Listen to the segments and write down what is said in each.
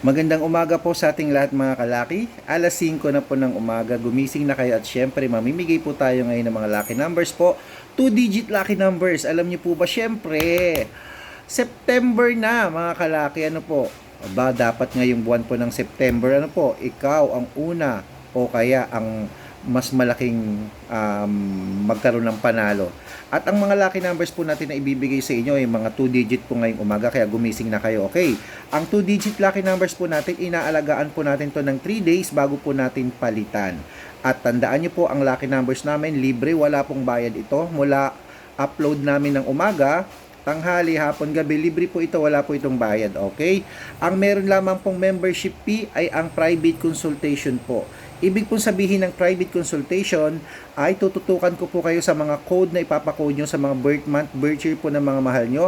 Magandang umaga po sa ating lahat mga kalaki. Alas 5 na po ng umaga, gumising na kayo at syempre mamimigay po tayo ngayon ng mga lucky numbers po. 2-digit lucky numbers. Alam niyo po ba syempre, September na mga kalaki. Ano po? Ba, dapat ngayong buwan po ng September, ano po, ikaw ang una o kaya ang mas malaking um, magkaroon ng panalo. At ang mga lucky numbers po natin na ibibigay sa inyo ay mga 2 digit po ngayong umaga kaya gumising na kayo. Okay, ang 2 digit lucky numbers po natin, inaalagaan po natin to ng 3 days bago po natin palitan. At tandaan nyo po ang lucky numbers namin, libre, wala pong bayad ito. Mula upload namin ng umaga, tanghali, hapon, gabi, libre po ito, wala po itong bayad, okay? Ang meron lamang pong membership fee ay ang private consultation po. Ibig pong sabihin ng private consultation ay tututukan ko po kayo sa mga code na ipapakode nyo sa mga birth month, birth year po ng mga mahal nyo.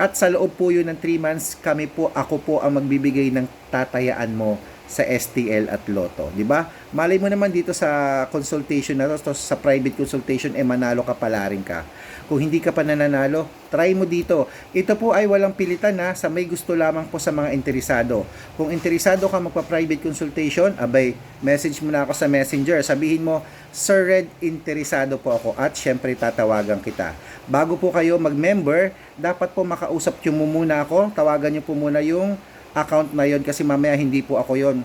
At sa loob po yun ng 3 months, kami po, ako po ang magbibigay ng tatayaan mo sa STL at Lotto, di ba? Malay mo naman dito sa consultation na to, sa private consultation eh manalo ka pala rin ka. Kung hindi ka pa nananalo, try mo dito. Ito po ay walang pilitan na sa may gusto lamang po sa mga interesado. Kung interesado ka magpa-private consultation, abay, message mo na ako sa messenger. Sabihin mo, Sir Red, interesado po ako at syempre tatawagan kita. Bago po kayo mag-member, dapat po makausap nyo muna ako. Tawagan nyo po muna yung account na yon kasi mamaya hindi po ako yon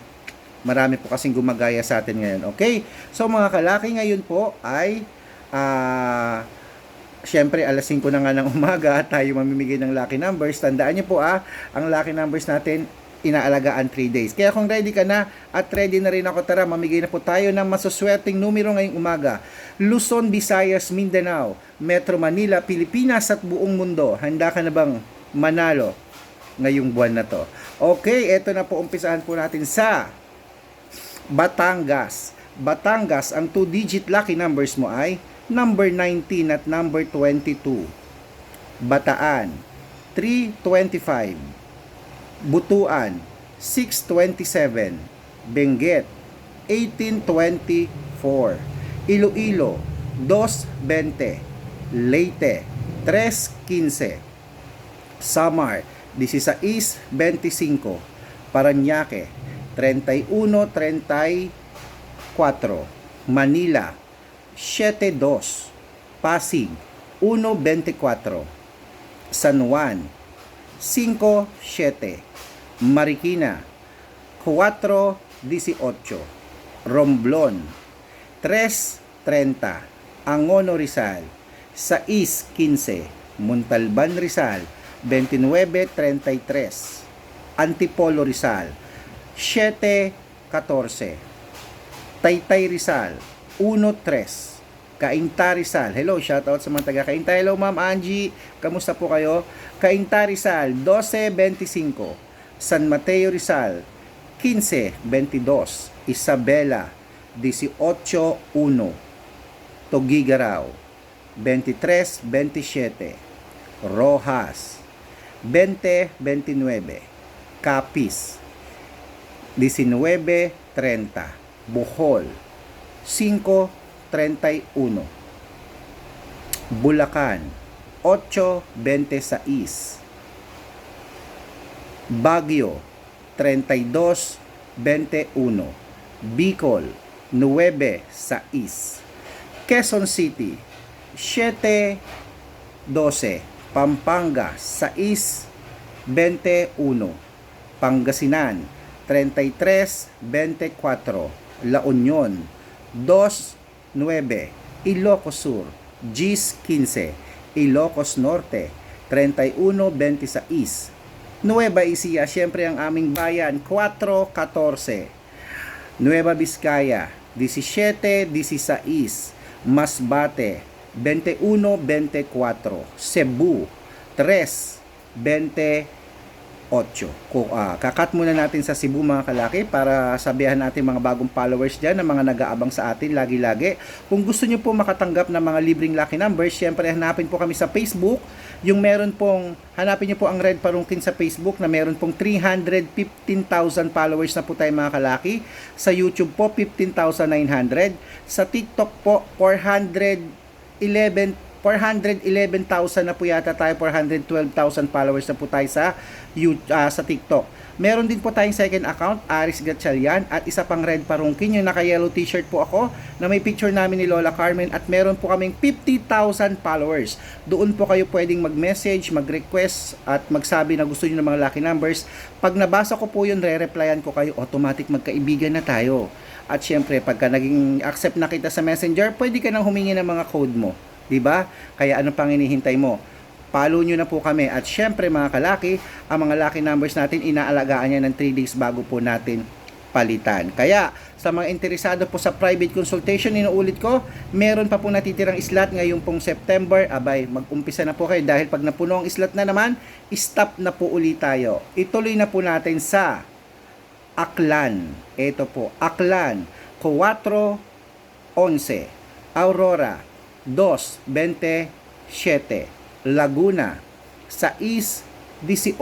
marami po kasing gumagaya sa atin ngayon okay so mga kalaki ngayon po ay ah Siyempre, alas 5 na nga ng umaga tayo mamimigay ng lucky numbers. Tandaan niyo po ah, ang lucky numbers natin inaalagaan 3 days. Kaya kung ready ka na at ready na rin ako, tara, mamigay na po tayo ng masuswerteng numero ngayong umaga. Luzon, Visayas, Mindanao, Metro Manila, Pilipinas at buong mundo. Handa ka na bang manalo ngayong buwan na to? Okay, eto na po umpisahan po natin sa Batangas. Batangas, ang 2-digit lucky numbers mo ay number 19 at number 22. Bataan, 325. Butuan, 627. Benguet, 1824. Iloilo, 220. Leyte, 315. Samar, 1625. Paranaque, 3134. Manila, 7.2 Pasig 1.24 San Juan 5.7 Marikina 4.18 Romblon 3.30 Angono Rizal 6.15 Montalban Rizal 29.33 Antipolo Rizal 7.14 Taytay Rizal 1-3. Kainta Rizal. Hello, shout out sa mga taga Kainta. Hello, Ma'am Angie. Kamusta po kayo? Kainta Rizal, 12-25. San Mateo Rizal, 15-22. Isabela, 18-1. Togigaraw, 23-27. Rojas, 20-29. Capiz, 19-30. Bohol, 5.31 Bulacan. 8.26 Baguio. 32.21 Bicol. 9.6 Quezon City. 7.12 Pampanga 6.21 Pangasinan 33.24 La Union 2.9 Ilocos Sur Gis 15 Ilocos Norte 31.26 Nueva Ecija, syempre ang aming bayan 4.14 Nueva Vizcaya 17.16 Masbate 21.24 Cebu 3.20 8. Kung, ah, kakat muna natin sa Cebu mga kalaki para sabihan natin mga bagong followers dyan na mga nag-aabang sa atin lagi-lagi. Kung gusto nyo po makatanggap ng mga libreng lucky numbers, syempre hanapin po kami sa Facebook. Yung meron pong, hanapin nyo po ang Red Parungkin sa Facebook na meron pong 315,000 followers na po tayo mga kalaki. Sa YouTube po, 15,900. Sa TikTok po, 411 411,000 na po yata tayo, 412,000 followers na po tayo sa, uh, sa TikTok. Meron din po tayong second account, Aris Gatchalian, at isa pang red parungkin, yung naka-yellow t-shirt po ako, na may picture namin ni Lola Carmen, at meron po kaming 50,000 followers. Doon po kayo pwedeng mag-message, mag-request, at magsabi na gusto niyo ng mga lucky numbers. Pag nabasa ko po yun, re-replyan ko kayo, automatic magkaibigan na tayo. At syempre, pagka naging accept na kita sa messenger, pwede ka nang humingi ng mga code mo. ba? Kaya ano pang hinihintay mo? Follow nyo na po kami. At syempre mga kalaki, ang mga lucky numbers natin, inaalagaan niya ng 3 days bago po natin palitan. Kaya, sa mga interesado po sa private consultation, inuulit ko, meron pa po natitirang slot ngayong pong September. Abay, mag-umpisa na po kayo dahil pag napuno ang slot na naman, stop na po ulit tayo. Ituloy na po natin sa Aklan. Ito po, Aklan, 4.11, Aurora, 2.27, Laguna, 6.18,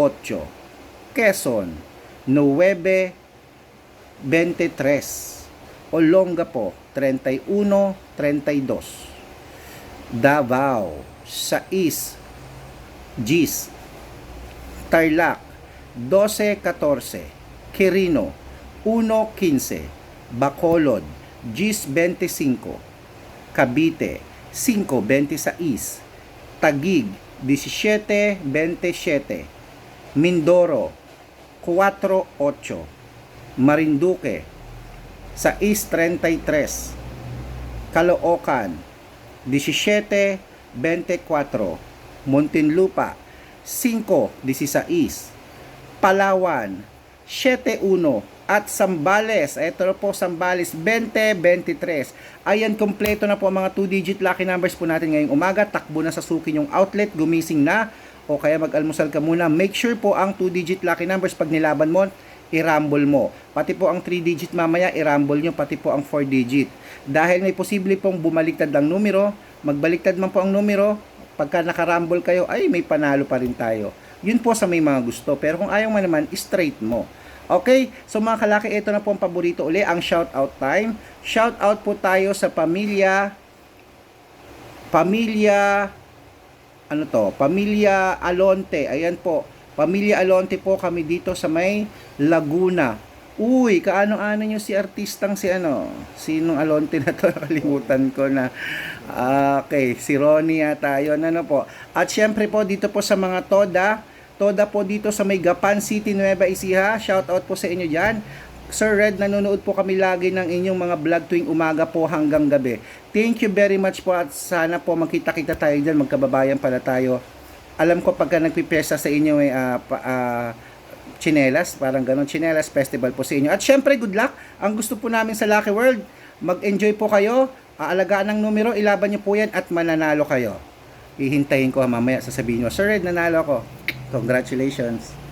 Quezon, 9.23, Olongapo, 31.32, Davao, 6, Gis, Tarlac, 12.14, Quirino, 1.15, Bacolod, Gis 25, Cavite, 5.26, Tagig, 17.27, Mindoro, 4.8, Marinduque, 6.33, Caloocan, 17.24, Muntinlupa, 5.16, Palawan, 7.1, at Sambales. Ito po, Sambales, 2023. Ayan, kompleto na po ang mga 2-digit lucky numbers po natin ngayong umaga. Takbo na sa suki yung outlet, gumising na, o kaya mag-almusal ka muna. Make sure po ang 2-digit lucky numbers pag nilaban mo, i-rumble mo. Pati po ang 3-digit mamaya, i-rumble nyo, pati po ang 4-digit. Dahil may posible pong bumaliktad ang numero, magbaliktad man po ang numero, pagka nakarumble kayo, ay may panalo pa rin tayo. Yun po sa may mga gusto. Pero kung ayaw mo naman, straight mo. Okay? So mga kalaki, ito na po ang paborito uli, ang shout out time. Shout out po tayo sa pamilya pamilya ano to? Pamilya Alonte. Ayan po. Pamilya Alonte po kami dito sa may Laguna. Uy, kaano-ano nyo si artistang si ano? Sinong Alonte na to? Nakalimutan ko na. Ah, Okay, si Ronnie yata yun. Ano po? At syempre po dito po sa mga Toda. Toda po dito sa may Gapan City, Nueva Ecija. Shout out po sa inyo dyan. Sir Red, nanonood po kami lagi ng inyong mga vlog tuwing umaga po hanggang gabi. Thank you very much po at sana po makita-kita tayo dyan, magkababayan pala tayo. Alam ko pagka nagpipiyesta sa inyo ay uh, uh, chinelas, parang ganon, chinelas festival po sa inyo. At syempre, good luck. Ang gusto po namin sa Lucky World, mag-enjoy po kayo, aalagaan ng numero, ilaban nyo po yan at mananalo kayo. Hihintayin ko mamaya, sasabihin nyo, Sir Red, nanalo ako. Congratulations.